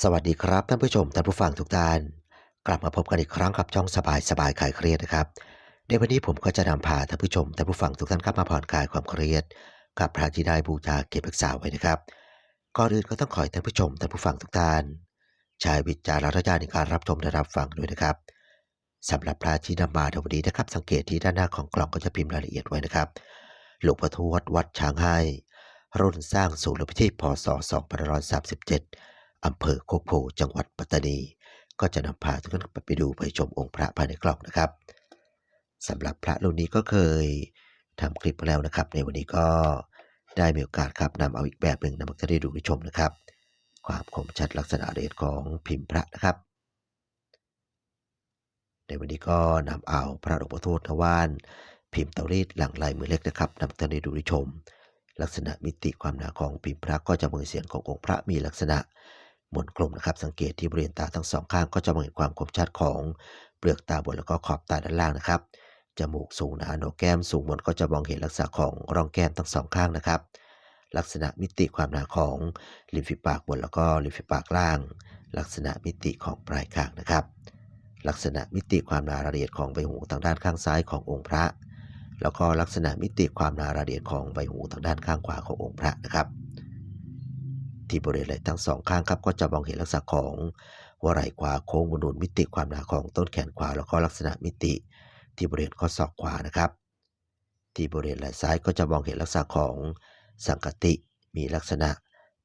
สวัสดีครับท่านผู้ชมท่านผู้ฟังทุกท่าน กลับมาพบกันอีกครั้งกับช่องสบายสบายคลายเครียดนะครับ ในวันนี้ผมก็จะนำพาท่านผู้ชมท่านผู้ฟังทุกท่านครับมาผ่อนคลายความเครียด กับพระที่ได้บูชาเก็บรักษาไว้นะครับก่อนอื่นก็ต้องขอให้ท่านผู้ชมท่านผู้ฟังทุกท่านใช้วิจารณญาณในการรับชมและรับฟังด้วยนะครับสำหรับพระที่นำมาในวันนี้นะครับ สังเกตที่ด้านหน้าของกล่องก็จะพิมพ์รายละเอียดไว้นะครับหลวงพ่อทวดวัดช้างให้รุ่นสร้างศูนย์พิธีพศ2537 อำเภอโคกโพจังหวัดปัตตานี ก็จะนำพาทุกท่านไปดูไปชมองค์พระภายในกล่องนะครับสำหรับพระรุ่นนี้ก็เคยทำคลิปมาแล้วนะครับ ในวันนี้ก็ได้มีโอกาสครับนำเอาอีกแบบหนึ่งนำมาจะได้ดูไปชมนะครับ ความคมชัดลักษณะเดชของพิมพ์พระนะครับ ในวันนี้ก็นำเอาพระหลวงพ่อโทษทวานพิมพ์เตารีดหลังลายมือเล็กนะครับนำมาจะได้ดูได้ชม ลักษณะมิติความหนาของพิมพ์พระก็จะมองเสียงขององค์พระมีลักษณะ มนกลมนะครับ สังเกตที่บริเวณตาทั้งสองข้างก็จะมองเห็นความคมชัดของเปลือกตาบนแล้วก็ขอบตาด้านล่างนะครับ จมูกสูงหนาโหนกแก้มสูงบนก็จะมองเห็นลักษณะของร่องแก้มทั้งสองข้างนะครับ ลักษณะมิติความหนาของริมฝีปากบนแล้วก็ริมฝีปากล่าง ลักษณะมิติของปลายคางนะครับ ลักษณะมิติความหนาละเอียดของใบหูทางด้านข้างซ้ายขององค์พระ แล้วก็ลักษณะมิติความหนาละเอียดของใบหูทางด้านข้างขวาขององค์พระนะครับ ที่บริเวณไหล่ทั้งสองข้างครับก็จะมองเห็นลักษณะของหัวไหล่ขวาโค้งบนนุนมิติความหนาของต้นแขนขวา แล้วก็ลักษณะมิติที่บริเวณข้อศอกขวานะครับ ที่บริเวณไหล่ซ้ายก็จะมองเห็นลักษณะของสังกติมีลักษณะ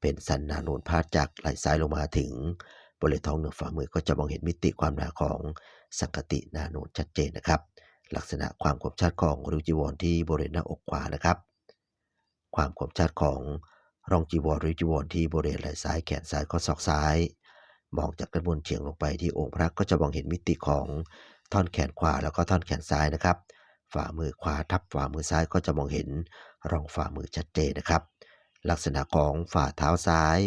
เป็นสันนานูนพาดจากไหล่ซ้ายลงมาถึงบริเวณท้องเหนือฝ่ามือก็จะมองเห็นมิติความหนาของสังกตินานูนชัดเจนนะครับ ลักษณะความคมชัดของริ้วจีวรที่บริเวณหน้าอกขวานะครับ ความคมชัดของ รองจีวรหรือจีวรที่บริเวณไหล่ซ้ายแขนซ้ายข้อศอกซ้าย มองจากด้านบนเฉียงลงไปที่องค์พระก็จะมองเห็นมิติของท่อนแขนขวาแล้วก็ท่อนแขนซ้ายนะครับ ฝ่ามือขวาทับฝ่ามือซ้ายก็จะมองเห็นรองฝ่ามือชัดเจนนะครับ ลักษณะของฝ่าเท้าซ้าย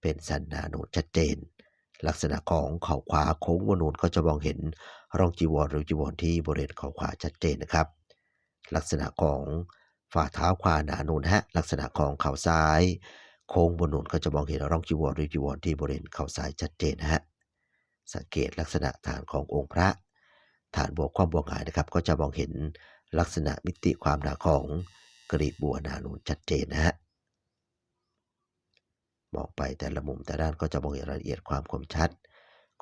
เป็นสันหนานูนชัดเจน ลักษณะของเข่าขวาโค้งบนนูนก็จะมองเห็นรองจีวรหรือจีวรที่บริเวณเข่าขวาชัดเจนนะครับ ลักษณะของ ฝ่าเท้าขวาหนานูนฮะลักษณะของเข่าซ้าย โค้งบนนูนก็จะมองเห็นร่องจีวรหรือจีวรที่บริเวณเข่าซ้ายชัดเจนฮะสังเกตลักษณะฐานขององค์พระ ฐานบวกความบวกหายนะครับก็จะมองเห็นลักษณะมิติความหนาของกรีบบัวหนานูนชัดเจนนะฮะมองไปแต่ละมุมแต่ด้านก็จะมองเห็นรายละเอียดความคมชัด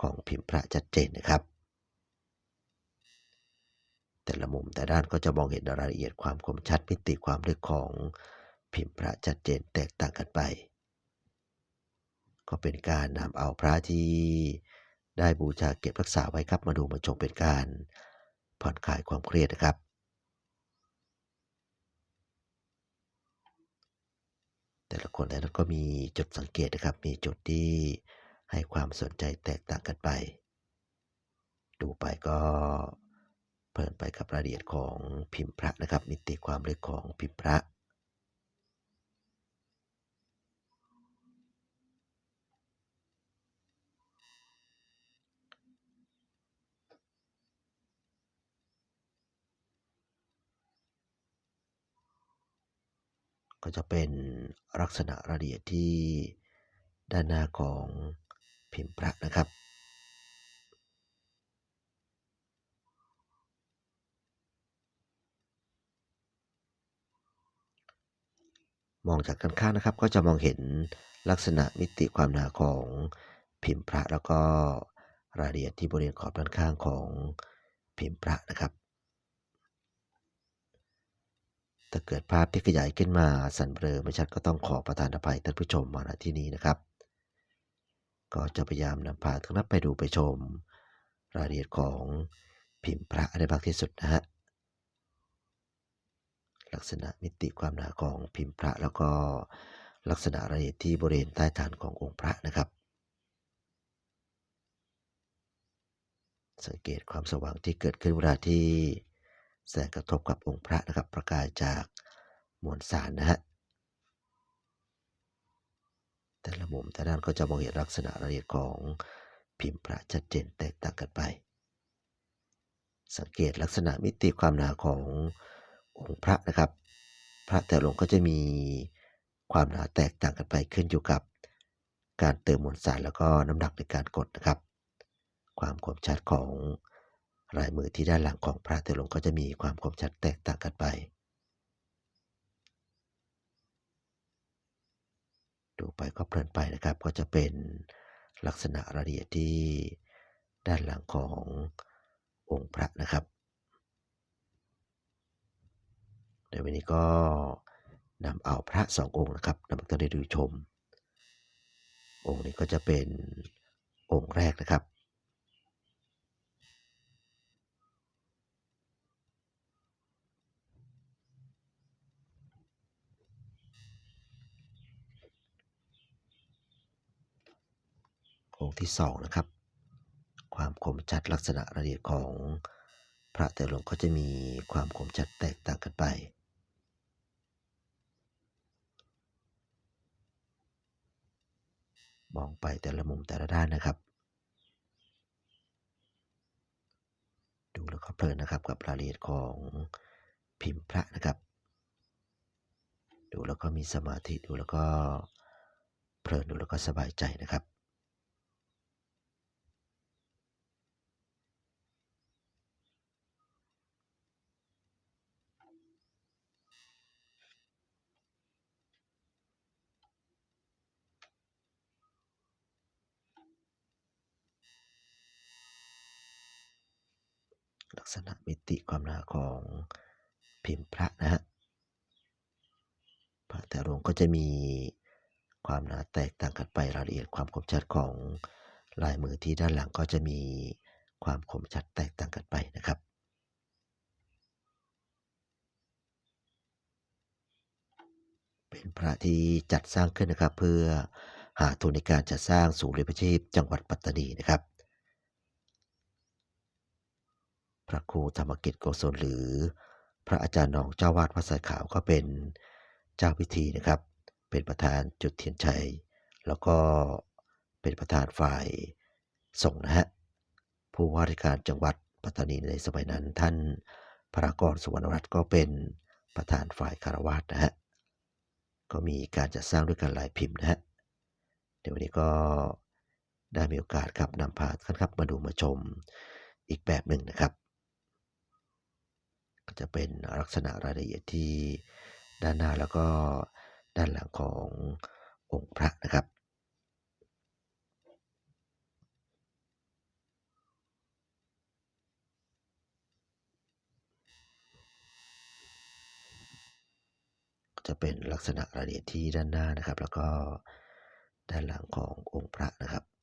ของพิมพ์พระชัดเจนนะครับ แต่ละ มุมแต่ด้านก็จะมองเห็นรายละเอียดความคมชัดมิติความลึกของพิมพ์พระชัดเจนแตกต่างกันไป ก็เป็นการนำเอาพระที่ได้บูชาเก็บรักษาไว้ครับมาดูมาชมเป็นการผ่อนคลายความเครียดนะครับแต่ละคนแต่ละก็มีจุดสังเกตนะครับ มีจุดที่ให้ความสนใจแตกต่างกันไป ดูไปก็ เพลินไปกับรายละเอียดของพิมพ์พระนะครับ มิติความลึกของพิมพ์พระก็จะเป็นลักษณะรายละเอียดที่ด้านหน้าของพิมพ์พระนะครับ มองจากด้านข้างนะครับ ก็จะมองเห็นลักษณะมิติความหนาของพิมพ์พระแล้วก็รายละเอียดที่บริเวณขอบด้านข้างของพิมพ์พระนะครับ ถ้าเกิดภาพที่ขยายขึ้นมาสั่นเบลอไม่ชัดก็ต้องขอประทานอภัยท่านผู้ชมมาณที่นี้นะครับ ก็จะพยายามนำพาทุกท่านไปดูไปชม รายละเอียดของพิมพ์พระได้มากที่สุดนะฮะ ลักษณะมิติความหนาของพิมพ์พระ แล้วก็ลักษณะรายละเอียดที่บริเวณใต้ฐานขององค์พระนะครับ สังเกตความสว่างที่เกิดขึ้นเวลาที่แสงกระทบกับองค์พระนะครับ ประกายจากมวลสารนะฮะแต่ละมุมแต่ด้านก็จะมองเห็นลักษณะรายละเอียดของพิมพ์พระชัดเจนแตกต่างกันไป สังเกตลักษณะมิติความหนาของ องค์พระนะครับ พระแต่ละองค์ก็จะมีความหนาแตกต่างกันไปขึ้นอยู่กับ การเติมมวลสารแล้วก็น้ำหนักในการกดนะครับ ความคมชัดของลายมือที่ด้านหลังของพระเทลงก็จะมีความคมชัดแตกต่างกันไป ดูไปก็เพลินไปนะครับก็จะเป็นลักษณะรายละเอียดที่ด้านหลังขององค์พระนะครับ ในวันนี้ก็นำเอาพระสององค์นะครับนำมาได้ดูชม องค์นี้ก็จะเป็นองค์แรกนะครับ องค์ที่สองนะครับ ความคมชัดลักษณะรายละเอียดของพระแต่หลวงก็จะมีความคมชัดแตกต่างกันไป มองไปแต่ละมุมแต่ละด้านนะครับ ดูแล้วก็เพลินนะครับกับรายละเอียดของพิมพ์พระนะครับ ดูแล้วก็มีสมาธิดูแล้วก็เพลินดูแล้วก็สบายใจนะครับ ลักษณะมิติความหนาของพิมพ์พระนะฮะพระแต่ละองก็จะมีความหนาแตกต่างกันไปรายละเอียดความคมชัดของลายมือที่ด้านหลังก็จะมีความคมชัดแตกต่างกันไปนะครับ เป็นพระที่จัดสร้างขึ้นนะครับเพื่อหาทุนในการจัดสร้างศูนย์เรียนอาชีพจังหวัดปัตตานีนะครับ พระครูธรรมกิจโกศลหรือ พระอาจารย์หนองเจ้าวาดวัดสายขาวก็เป็นเจ้าพิธีนะครับ เป็นประธานจุดเทียนชัย แล้วก็เป็นประธานฝ่ายส่งนะฮะผู้ว่าราชการจังหวัดปัตตานีในสมัยนั้นท่านพระกรสุวรรณรัตน์ก็เป็นประธานฝ่ายคารวาสนะฮะก็มีการจัดสร้างด้วยกันหลายพิมพ์นะฮะเดี๋ยววันนี้ก็ได้มีโอกาสครับนำพาท่านครับมาดูมาชมอีกแบบหนึ่งนะครับ ก็จะเป็นลักษณะรายละเอียดที่ด้านหน้าแล้วก็ด้านหลังขององค์พระนะครับจะเป็นลักษณะรายละเอียดที่ด้านหน้านะครับ แล้วก็ด้านหลังขององค์พระนะครับ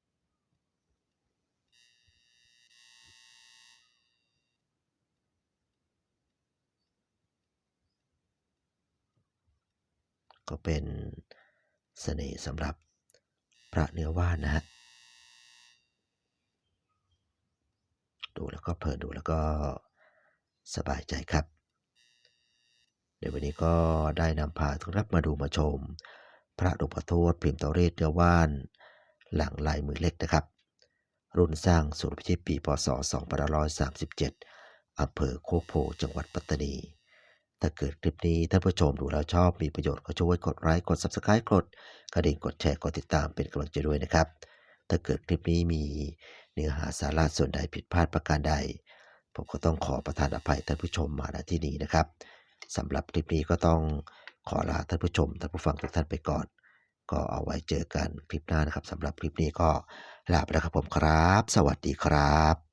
ก็เป็นเสน่ห์สำหรับพระเนื้อว่านนะฮะดูแล้วก็เพลินดูแล้วก็สบายใจครับเดี๋ยววันนี้ก็ได้นำพาทุกท่านมาดูมาชม พระหลวงพ่อโทษพิมพ์เตาเรศเนื้อว่าน หลังลายมือเล็กนะครับ รุ่นสร้างสุรพิชิตปีพศ 2537อำเภอโคกโพจังหวัดปัตตานี ถ้าเกิดคลิปนี้ท่านผู้ชมดูแล้วชอบมีประโยชน์ก็ช่วยกดไลค์กด Subscribe กดกระดิ่งกดแชร์กดติดตามเป็นกำลังใจด้วยนะครับ ถ้าเกิดคลิปนี้มีเนื้อหาสาระส่วนใดผิดพลาดประการใด ผมก็ต้องขอประทานอภัยท่านผู้ชมมาณที่นี้นะครับสำหรับคลิปนี้ก็ต้องขอลาท่านผู้ชมท่านผู้ฟังทุกท่านไปก่อน ก็เอาไว้เจอกันคลิปหน้านะครับสำหรับคลิปนี้ก็ลาไปแล้วครับผมครับ สวัสดีครับ